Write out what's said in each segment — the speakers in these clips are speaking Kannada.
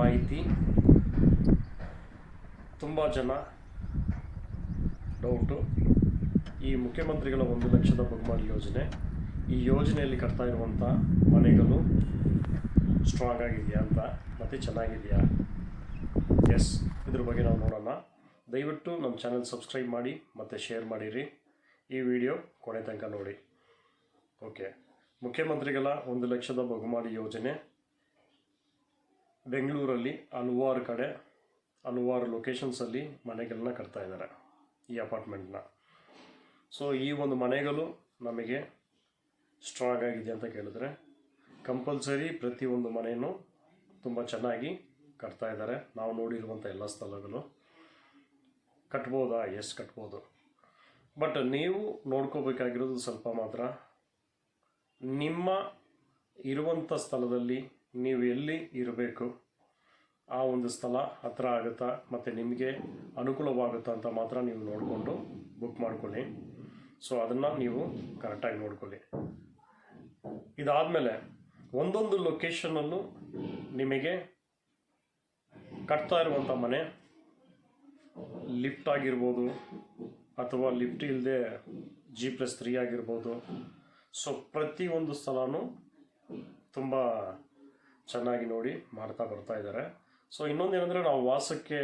ಮಾಹಿತಿ. ತುಂಬ ಜನ ಡೌಟು ಈ ಮುಖ್ಯಮಂತ್ರಿಗಳ ಒಂದು ಲಕ್ಷದ ಬಹುಮಾನ ಯೋಜನೆ. ಈ ಯೋಜನೆಯಲ್ಲಿ ಕಟ್ತಾ ಇರುವಂಥ ಮನೆಗಳು ಸ್ಟ್ರಾಂಗ್ ಆಗಿದೆಯಾ ಅಂತ, ಮತ್ತು ಚೆನ್ನಾಗಿದೆಯಾ? ಎಸ್ ಇದ್ರ ಬಗ್ಗೆ ನಾವು ನೋಡೋಣ. ದಯವಿಟ್ಟು ನಮ್ಮ ಚಾನಲ್ ಸಬ್ಸ್ಕ್ರೈಬ್ ಮಾಡಿ, ಮತ್ತು ಶೇರ್ ಮಾಡಿರಿ. ಈ ವಿಡಿಯೋ ಕೊನೆ ತನಕ ನೋಡಿ. ಓಕೆ ಮುಖ್ಯಮಂತ್ರಿಗಳ ಒಂದು ಲಕ್ಷದ ಬಹುಮಾಡಿ ಯೋಜನೆ. ಬೆಂಗಳೂರಲ್ಲಿ ಹಲವಾರು ಕಡೆ, ಹಲವಾರು ಲೊಕೇಶನ್ಸಲ್ಲಿ ಮನೆಗಳನ್ನ ಕಟ್ತಾ ಇದ್ದಾರೆ ಈ ಅಪಾರ್ಟ್ಮೆಂಟ್ನ ಸೊ ಈ ಒಂದು ಮನೆಗಳು ನಮಗೆ ಸ್ಟ್ರಾಂಗ್ ಆಗಿದೆ ಅಂತ ಕೇಳಿದ್ರೆ ಕಂಪಲ್ಸರಿ ಪ್ರತಿಯೊಂದು ಮನೆಯೂ ತುಂಬ ಚೆನ್ನಾಗಿ ಕಟ್ತಾ ಇದ್ದಾರೆ. ನಾವು ನೋಡಿರುವಂಥ ಎಲ್ಲ ಸ್ಥಳಗಳು. ಕಟ್ಬೋದಾ? ಎಸ್ ಕಟ್ಬೋದು. ಬಟ್ ನೀವು ನೋಡ್ಕೋಬೇಕಾಗಿರೋದು ಸ್ವಲ್ಪ ಮಾತ್ರ ನಿಮ್ಮ ಇರುವಂಥ ಸ್ಥಳದಲ್ಲಿ ನೀವು ಎಲ್ಲಿ ಇರಬೇಕು, ಆ ಒಂದು ಸ್ಥಳ ಹತ್ರ ಆಗುತ್ತಾ ಮತ್ತು ನಿಮಗೆ ಅನುಕೂಲವಾಗುತ್ತಾ ಅಂತ ಮಾತ್ರ ನೀವು ನೋಡಿಕೊಂಡು ಬುಕ್ ಮಾಡ್ಕೊಳ್ಳಿ. ಸೊ ಅದನ್ನು ನೀವು ಕರೆಕ್ಟಾಗಿ ನೋಡ್ಕೊಳ್ಳಿ. ಇದಾದಮೇಲೆ ಒಂದೊಂದು ಲೊಕೇಶನಲ್ಲೂ ನಿಮಗೆ ಕಟ್ತಾ ಇರುವಂಥ ಮನೆ ಲಿಫ್ಟ್ ಆಗಿರ್ಬೋದು ಅಥವಾ ಲಿಫ್ಟ್ ಇಲ್ಲದೆ ಜಿ ಪ್ಲಸ್ ತ್ರೀ ಆಗಿರ್ಬೋದು. ಸೊ ಪ್ರತಿಯೊಂದು ಸ್ಥಳನೂ ತುಂಬ ಚೆನ್ನಾಗಿ ನೋಡಿ ಮಾಡ್ತಾ ಬರ್ತಾ ಇದ್ದಾರೆ. ಸೊ ಇನ್ನೊಂದು ಏನಂದರೆ ನಾವು ವಾಸಕ್ಕೆ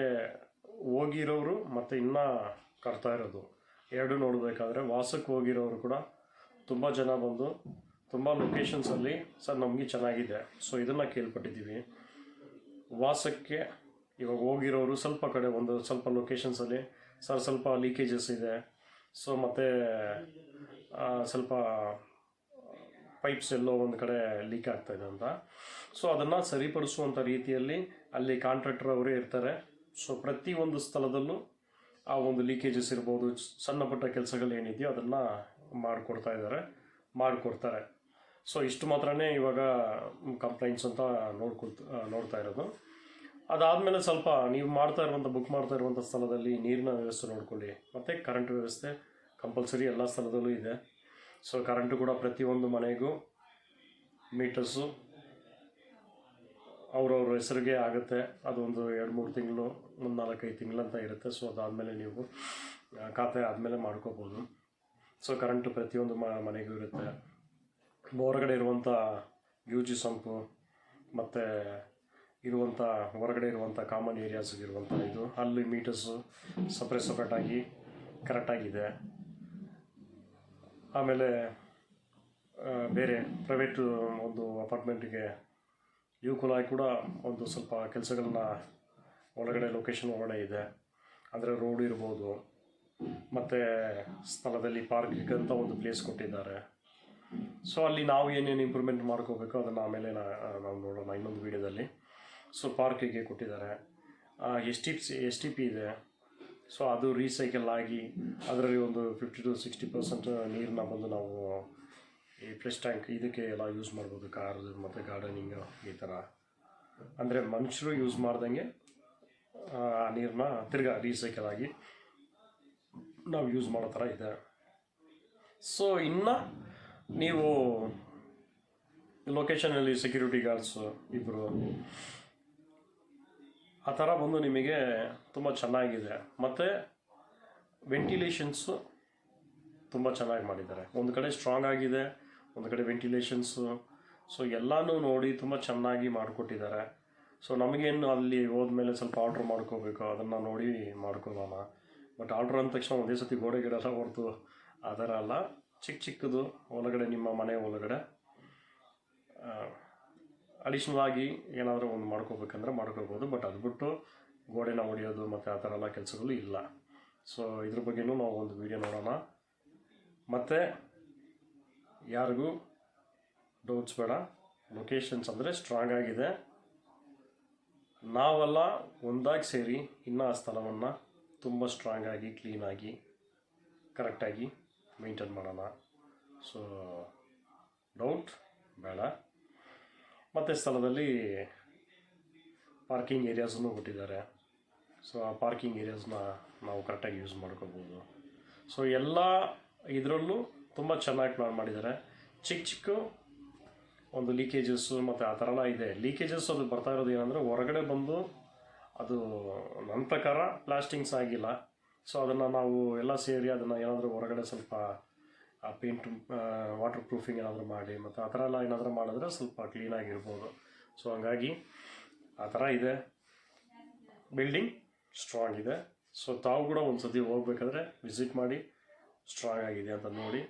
ಹೋಗಿರೋರು ಮತ್ತು ಇನ್ನೂ ಕಟ್ತಾ ಇರೋದು. ಎರಡು ನೋಡಬೇಕಾದ್ರೆ ವಾಸಕ್ಕೆ ಹೋಗಿರೋರು ಕೂಡ ತುಂಬ ಜನ ಬಂದು ತುಂಬ ಲೊಕೇಶನ್ಸಲ್ಲಿ ಸರ್ ನಮಗೆ ಚೆನ್ನಾಗಿದೆ. ಸೊ ಇದನ್ನು ಕೇಳ್ಪಟ್ಟಿದ್ದೀವಿ. ವಾಸಕ್ಕೆ ಇವಾಗ ಹೋಗಿರೋರು ಸ್ವಲ್ಪ ಕಡೆ ಒಂದು ಸ್ವಲ್ಪ ಲೊಕೇಶನ್ಸಲ್ಲಿ ಸರ್ ಸ್ವಲ್ಪ ಲೀಕೇಜಸ್ ಇದೆ. ಸೊ ಮತ್ತು ಸ್ವಲ್ಪ ಪೈಪ್ಸ್ ಎಲ್ಲೋ ಒಂದು ಕಡೆ ಲೀಕ್ ಆಗ್ತಾ ಇದೆ ಅಂತ. ಸೊ ಅದನ್ನು ಸರಿಪಡಿಸುವಂಥ ರೀತಿಯಲ್ಲಿ ಅಲ್ಲಿ ಕಾಂಟ್ರಾಕ್ಟರ್ ಅವರೇ ಇರ್ತಾರೆ. ಸೊ ಒಂದು ಸ್ಥಳದಲ್ಲೂ ಆ ಒಂದು ಲೀಕೇಜಸ್ ಇರ್ಬೋದು, ಸಣ್ಣ ಪುಟ್ಟ ಕೆಲಸಗಳು ಏನಿದೆಯೋ ಅದನ್ನು ಮಾಡಿಕೊಡ್ತಾ ಇದ್ದಾರೆ, ಮಾಡಿಕೊಡ್ತಾರೆ. ಸೊ ಇಷ್ಟು ಮಾತ್ರನೇ ಇವಾಗ ಕಂಪ್ಲೇಂಟ್ಸ್ ಅಂತ ನೋಡ್ಕೊಳ್ತ, ನೋಡ್ತಾ ಇರೋದು. ಅದಾದಮೇಲೆ ಸ್ವಲ್ಪ ನೀವು ಮಾಡ್ತಾ ಇರುವಂಥ ಬುಕ್ ಮಾಡ್ತಾ ಇರುವಂಥ ಸ್ಥಳದಲ್ಲಿ ನೀರಿನ ವ್ಯವಸ್ಥೆ ನೋಡ್ಕೊಳ್ಳಿ. ಮತ್ತು ಕರೆಂಟ್ ವ್ಯವಸ್ಥೆ ಕಂಪಲ್ಸರಿ ಎಲ್ಲ ಸ್ಥಳದಲ್ಲೂ ಇದೆ. ಸೊ ಕರೆಂಟು ಕೂಡ ಪ್ರತಿಯೊಂದು ಮನೆಗೂ ಮೀಟರ್ಸು ಅವ್ರವ್ರ ಹೆಸರಿಗೆ ಆಗುತ್ತೆ. ಅದೊಂದು ಎರಡು ಮೂರು ತಿಂಗಳು, ಒಂದು ನಾಲ್ಕೈದು ತಿಂಗಳಂತ ಇರುತ್ತೆ. ಸೊ ಅದಾದಮೇಲೆ ನೀವು ಖಾತೆ ಆದಮೇಲೆ ಮಾಡ್ಕೋಬೋದು. ಸೊ ಕರೆಂಟು ಪ್ರತಿಯೊಂದು ಮನೆಗೂ ಇರುತ್ತೆ. ಹೊರಗಡೆ ಇರುವಂಥ ಯು ಜಿ ಸಂಪು, ಮತ್ತು ಇರುವಂಥ, ಹೊರಗಡೆ ಇರುವಂಥ ಕಾಮನ್ ಏರಿಯಾಸ್ಗೆ ಇರುವಂಥ ಇದು ಅಲ್ಲಿ ಮೀಟರ್ಸು ಸಪ್ರೇಟ್ ಸಪ್ರೇಟಾಗಿ ಕರೆಕ್ಟಾಗಿದೆ ಆಮೇಲೆ ಬೇರೆ ಪ್ರೈವೇಟ್ ಒಂದು ಅಪಾರ್ಟ್ಮೆಂಟಿಗೆ ಯುವಕುಲಾಗಿ ಕೂಡ ಒಂದು ಸ್ವಲ್ಪ ಕೆಲಸಗಳನ್ನ ಒಳಗಡೆ ಲೊಕೇಶನ್ ಒಳಗಡೆ ಇದೆ. ಅಂದರೆ ರೋಡ್ ಇರ್ಬೋದು, ಮತ್ತು ಸ್ಥಳದಲ್ಲಿ ಪಾರ್ಕ್ ಅಂತ ಒಂದು ಪ್ಲೇಸ್ ಕೊಟ್ಟಿದ್ದಾರೆ. ಸೊ ಅಲ್ಲಿ ನಾವು ಏನೇನು ಇಂಪ್ರೂವ್ಮೆಂಟ್ ಮಾಡ್ಕೋಬೇಕು ಅದನ್ನು ಆಮೇಲೆ ನಾವು ನೋಡೋಣ ಇನ್ನೊಂದು ವೀಡಿಯೋದಲ್ಲಿ ಸೊ ಪಾರ್ಕಿಗೆ ಕೊಟ್ಟಿದ್ದಾರೆ. S T S T P ಇದೆ. ಸೊ ಅದು ರೀಸೈಕಲ್ ಆಗಿ ಅದರಲ್ಲಿ ಒಂದು ಫಿಫ್ಟಿ ಟು ಸಿಕ್ಸ್ಟಿ ಪರ್ಸೆಂಟ್ ನೀರನ್ನ ಬಂದು ನಾವು ಈ ಫ್ರೆಶ್ ಟ್ಯಾಂಕ್ ಇದಕ್ಕೆ ಎಲ್ಲ ಯೂಸ್ ಮಾಡ್ಬೋದು ಕಾರ್ ಮತ್ತು ಗಾರ್ಡನಿಂಗ್ ಈ ಥರ ಅಂದರೆ ಮನುಷ್ಯರು ಯೂಸ್ ಮಾಡ್ದಂಗೆ, ಆ ನೀರನ್ನ ತಿರ್ಗಾ ರೀಸೈಕಲ್ ಆಗಿ ನಾವು ಯೂಸ್ ಮಾಡೋ ಥರ ಇದೆ. ಸೊ ಇನ್ನು ನೀವು ಲೊಕೇಶನಲ್ಲಿ ಸೆಕ್ಯೂರಿಟಿ ಗಾರ್ಡ್ಸು ಇಬ್ಬರು ಆ ಥರ ಬಂದು ನಿಮಗೆ ತುಂಬ ಚೆನ್ನಾಗಿದೆ. ಮತ್ತು ವೆಂಟಿಲೇಷನ್ಸು ತುಂಬ ಚೆನ್ನಾಗಿ ಮಾಡಿದ್ದಾರೆ. ಒಂದು ಕಡೆ ಸ್ಟ್ರಾಂಗ್ ಆಗಿದೆ, ಒಂದು ಕಡೆ ವೆಂಟಿಲೇಷನ್ಸು. ಸೊ ಎಲ್ಲನೂ ನೋಡಿ ತುಂಬ ಚೆನ್ನಾಗಿ ಮಾಡಿಕೊಟ್ಟಿದ್ದಾರೆ. ಸೊ ನಮಗೇನು ಅಲ್ಲಿ ಹೋದ್ಮೇಲೆ ಸ್ವಲ್ಪ ಆರ್ಡ್ರ್ ಮಾಡ್ಕೋಬೇಕು ಅದನ್ನು ನೋಡಿ ಮಾಡ್ಕೊಳ್ಳೋಣ. ಬಟ್ ಆರ್ಡ್ರ್ ಅಂದ ತಕ್ಷಣ ಒಂದೇ ಸತಿ ಗೋಡೆ ಗಿಡಲ್ಲ ಹೊರತು ಆ ಥರ ಅಲ್ಲ. ಚಿಕ್ಕ ಚಿಕ್ಕದು, ಒಳಗಡೆ ನಿಮ್ಮ ಮನೆ ಒಳಗಡೆ. ಅಡಿಷ್ನಲ್ ಆಗಿ ಏನಾದರೂ ಒಂದು ಮಾಡ್ಕೋಬೇಕಂದ್ರೆ ಮಾಡ್ಕೋಬೋದು ಬಟ್ ಅದು ಬಿಟ್ಟು ಗೋಡೆನ ಹೊಡೆಯೋದು ಮತ್ತು ಆ ಥರ ಎಲ್ಲ ಕೆಲಸಗಳು ಇಲ್ಲ. ಸೊ ಇದ್ರ ಬಗ್ಗೆನೂ ನಾವು ಒಂದು ವಿಡಿಯೋ ನೋಡೋಣ. ಮತ್ತು ಯಾರಿಗೂ ಡೌಟ್ಸ್ ಬೇಡ. ಲೊಕೇಶನ್ಸ್ ಅಂದರೆ ಸ್ಟ್ರಾಂಗ್ ಆಗಿದೆ. ನಾವೆಲ್ಲ ಒಂದಾಗಿ ಸೇರಿ ಇನ್ನೂ ಆ ಸ್ಥಳವನ್ನು ತುಂಬ ಸ್ಟ್ರಾಂಗ್ ಆಗಿ ಕ್ಲೀನಾಗಿ ಕರೆಕ್ಟಾಗಿ ಮೇಂಟೈನ್ ಮಾಡೋಣ. ಸೊ ಡೌಟ್ ಬೇಡ. ಮತ್ತು ಸ್ಥಳದಲ್ಲಿ ಪಾರ್ಕಿಂಗ್ ಏರಿಯಾಸನ್ನು ಕೊಟ್ಟಿದ್ದಾರೆ ಸೊ ಆ ಪಾರ್ಕಿಂಗ್ ಏರಿಯಾಸ್ನ ನಾವು ಕರೆಕ್ಟಾಗಿ ಯೂಸ್ ಮಾಡ್ಕೋಬೋದು. ಸೊ ಎಲ್ಲ ಇದರಲ್ಲೂ ತುಂಬ ಚೆನ್ನಾಗಿ ಪ್ಲಾನ್ ಮಾಡಿದ್ದಾರೆ. ಚಿಕ್ಕ ಚಿಕ್ಕ ಒಂದು ಲೀಕೇಜಸ್ಸು ಮತ್ತು ಆ ಥರ ಎಲ್ಲ ಇದೆ. ಲೀಕೇಜಸ್ ಅದು ಬರ್ತಾ ಇರೋದು ಏನಂದರೆ ಹೊರಗಡೆ ಬಂದು ಅದು ನನ್ನ ಪ್ರಕಾರ ಪ್ಲಾಸ್ಟಿಂಗ್ಸ್ ಆಗಿಲ್ಲ. ಸೊ ಅದನ್ನು ನಾವು ಎಲ್ಲ ಸೇರಿ ಅದನ್ನು ಏನಾದರೂ ಹೊರಗಡೆ ಸ್ವಲ್ಪ ಪೇಂಟ್ ವಾಟರ್ ಪ್ರೂಫಿಂಗ್ ಏನಾದರೂ ಮಾಡಿ, ಮತ್ತು ಆ ಥರ ಎಲ್ಲ ಏನಾದರೂ ಮಾಡಿದ್ರೆ ಸ್ವಲ್ಪ ಕ್ಲೀನಾಗಿರ್ಬೋದು ಸೊ ಹಂಗಾಗಿ ಆ ಥರ ಇದೆ. ಬಿಲ್ಡಿಂಗ್ ಸ್ಟ್ರಾಂಗ್ ಇದೆ. ಸೊ ತಾವು ಕೂಡ ಒಂದು ಸತಿ ಹೋಗ್ಬೇಕಾದ್ರೆ ವಿಸಿಟ್ ಮಾಡಿ ಸ್ಟ್ರಾಂಗ್ ಆಗಿದೆ ಅಂತ ನೋಡಿ.